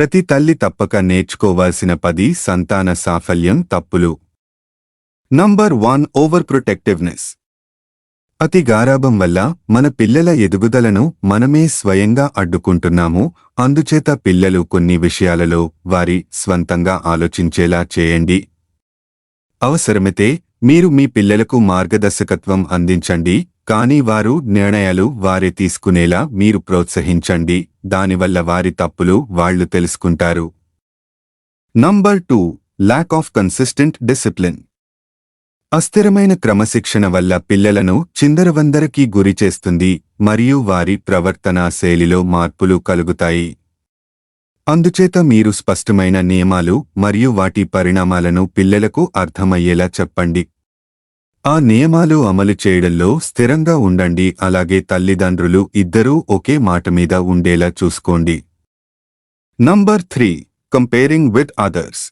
ప్రతి తల్లి తప్పక నేర్చుకోవాల్సిన పది సంతాన సాఫల్యం తప్పులు. నంబర్ వన్ ఓవర్ ప్రొటెక్టివ్నెస్ అతి గారాభం వల్ల మన పిల్లల ఎదుగుదలను మనమే స్వయంగా అడ్డుకుంటున్నాము అందుచేత పిల్లలు కొన్ని విషయాలలో వారి స్వంతంగా ఆలోచించేలా చేయండి. అవసరమైతే మీరు మీ పిల్లలకు మార్గదర్శకత్వం అందించండి కానీ వారు నిర్ణయాలు వారే తీసుకునేలా మీరు ప్రోత్సహించండి దానివల్ల వారి తప్పులు వాళ్ళు తెలుసుకుంటారు. Number two lack of consistent discipline అస్థిరమైన క్రమశిక్షణ వల్ల పిల్లలను చిందరవందరకి గురి చేస్తుంది మరియు వారి ప్రవర్తనా శైలిలో మార్పులు కలుగుతాయి. అందుచేత మీరు స్పష్టమైన నియమాలు మరియు వాటి పరిణామాలను పిల్లలకు అర్థమయ్యేలా చెప్పండి. ఆ నియమాలు అమలు చేయడంలో స్థిరంగా ఉండండి అలాగే తల్లిదండ్రులు ఇద్దరూ ఒకే మాట మీద ఉండేలా చూసుకోండి. Number three comparing with others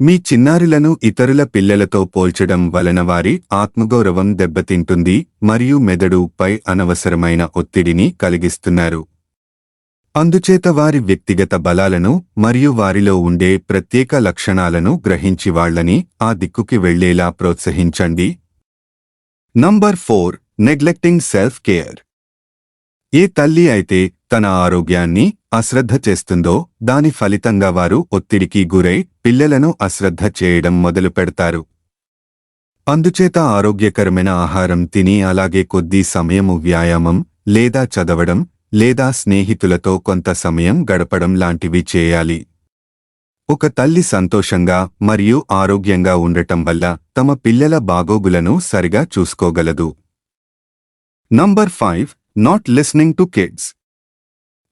మీ చిన్నారులను ఇతరుల పిల్లలతో పోల్చడం వలన వారి ఆత్మగౌరవం దెబ్బతింటుంది మరియు మెదడుపై అనవసరమైన ఒత్తిడిని కలిగిస్తున్నారు. అందుచేత వారి వ్యక్తిగత బలాలను మరియు వారిలో ఉండే ప్రత్యేక లక్షణాలను గ్రహించి వాళ్ళని ఆ దిక్కుకి వెళ్ళేలా ప్రోత్సహించండి. Number four neglecting self care ఏ తల్లి అయితే తన ఆరోగ్యాన్ని అశ్రద్ధ చేస్తుందో దాని ఫలితంగా వారు ఒత్తిడికి గురై పిల్లలను అశ్రద్ధ చేయడం మొదలు పెడతారు. అందుచేత ఆరోగ్యకరమైన ఆహారం తిని అలాగే కొద్ది సమయము వ్యాయామం లేదా చదవడం లేదా స్నేహితులతో కొంత సమయం గడపడం లాంటివి చేయాలి. ఒక తల్లి సంతోషంగా మరియు ఆరోగ్యంగా ఉండటం వల్ల తమ పిల్లల బాగోగులను సరిగా చూసుకోగలదు. Number five not listening to kids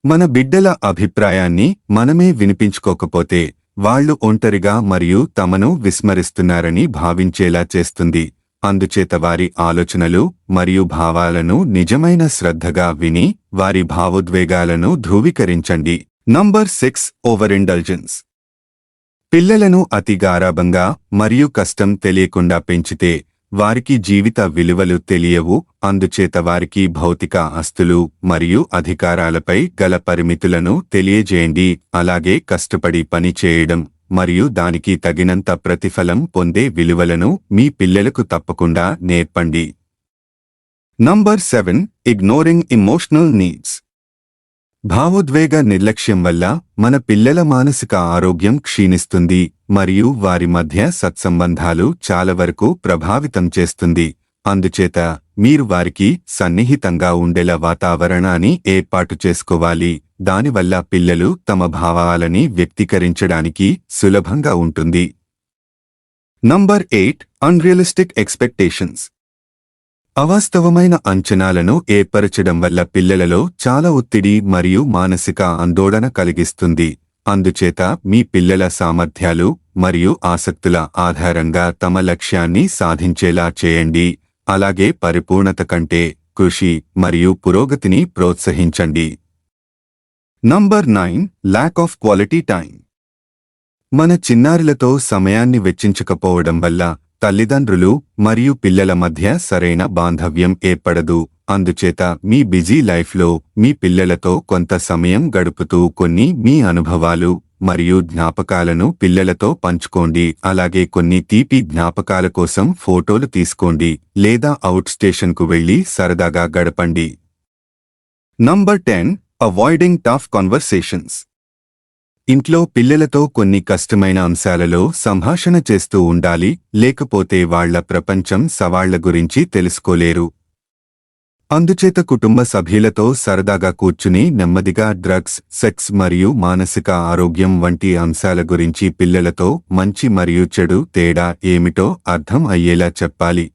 మన బిడ్డల అభిప్రాయాన్ని మనమే వినిపించుకోకపోతే వాళ్ళు ఒంటరిగా మరియు తమను విస్మరిస్తున్నారని భావించేలా చేస్తుంది. అందుచేత వారి ఆలోచనలు మరియు భావాలను నిజమైన శ్రద్ధగా విని వారి భావోద్వేగాలను ధృవీకరించండి. నంబర్ సిక్స్ ఓవర్ ఇండల్జెన్స్ పిల్లలను అతి గారాభంగా మరియు కష్టం తెలియకుండా పెంచితే వారికి జీవిత విలువలు తెలియవు అందుచేత వారికి భౌతిక ఆస్తులు మరియు అధికారాలపై గల పరిమితులను తెలియజేయండి అలాగే కష్టపడి పని చేయడం. మరియు దానికి తగినంత ప్రతిఫలం పొందే విలువలను మీ పిల్లలకు తప్పకుండా నేర్పండి. Number seven ignoring emotional needs భావోద్వేగ నిర్లక్ష్యం వల్ల మన పిల్లల మానసిక ఆరోగ్యం క్షీణిస్తుంది మరియు వారి మధ్య సత్సంబంధాలు చాలా వరకు ప్రభావితం చేస్తుంది. అందుచేత మీరు వారికి సన్నిహితంగా ఉండేలా వాతావరణాన్ని ఏర్పాటు చేసుకోవాలి. దానివల్ల పిల్లలు తమ భావాలని వ్యక్తీకరించడానికి సులభంగా ఉంటుంది. నంబర్ ఎయిట్ అన్రియలిస్టిక్ ఎక్స్పెక్టేషన్స్ అవాస్తవమైన అంచనాలను ఏర్పరచడం వల్ల పిల్లలలో చాలా ఒత్తిడి మరియు మానసిక ఆందోళన కలిగిస్తుంది. అందుచేత మీ పిల్లల సామర్థ్యాలు మరియు ఆసక్తుల ఆధారంగా తమ లక్ష్యాన్ని సాధించేలా చేయండి. అలాగే పరిపూర్ణత కంటే కృషి మరియు పురోగతిని ప్రోత్సహించండి. Number nine lack of quality time మన చిన్నారులతో సమయాన్ని వెచ్చించకపోవడం వల్ల తల్లిదండ్రులు మరియు పిల్లల మధ్య సరైన బాంధవ్యం ఏర్పడదు. అందుచేత మీ బిజీ లైఫ్లో మీ పిల్లలతో కొంత సమయం గడుపుతూ కొన్ని మీ అనుభవాలు మరియు జ్ఞాపకాలను పిల్లలతో పంచుకోండి. అలాగే కొన్ని తీపి జ్ఞాపకాల కోసం ఫోటోలు తీసుకోండి లేదా అవుట్ స్టేషన్కు వెళ్ళి సరదాగా గడపండి. Number ten avoiding tough conversations ఇంట్లో పిల్లలతో కొన్ని కష్టమైన అంశాలలో సంభాషణ చేస్తూ ఉండాలి లేకపోతే వాళ్ళ ప్రపంచం సవాళ్ళ గురించి తెలుసుకోలేరు. అందుచేత కుటుంబ సభ్యులతో సరదాగా కూర్చుని నెమ్మదిగా డ్రగ్స్ సెక్స్ మరియు మానసిక ఆరోగ్యం వంటి అంశాల గురించి పిల్లలతో మంచి మరియు చెడు తేడా ఏమిటో అర్థం అయ్యేలా చెప్పాలి.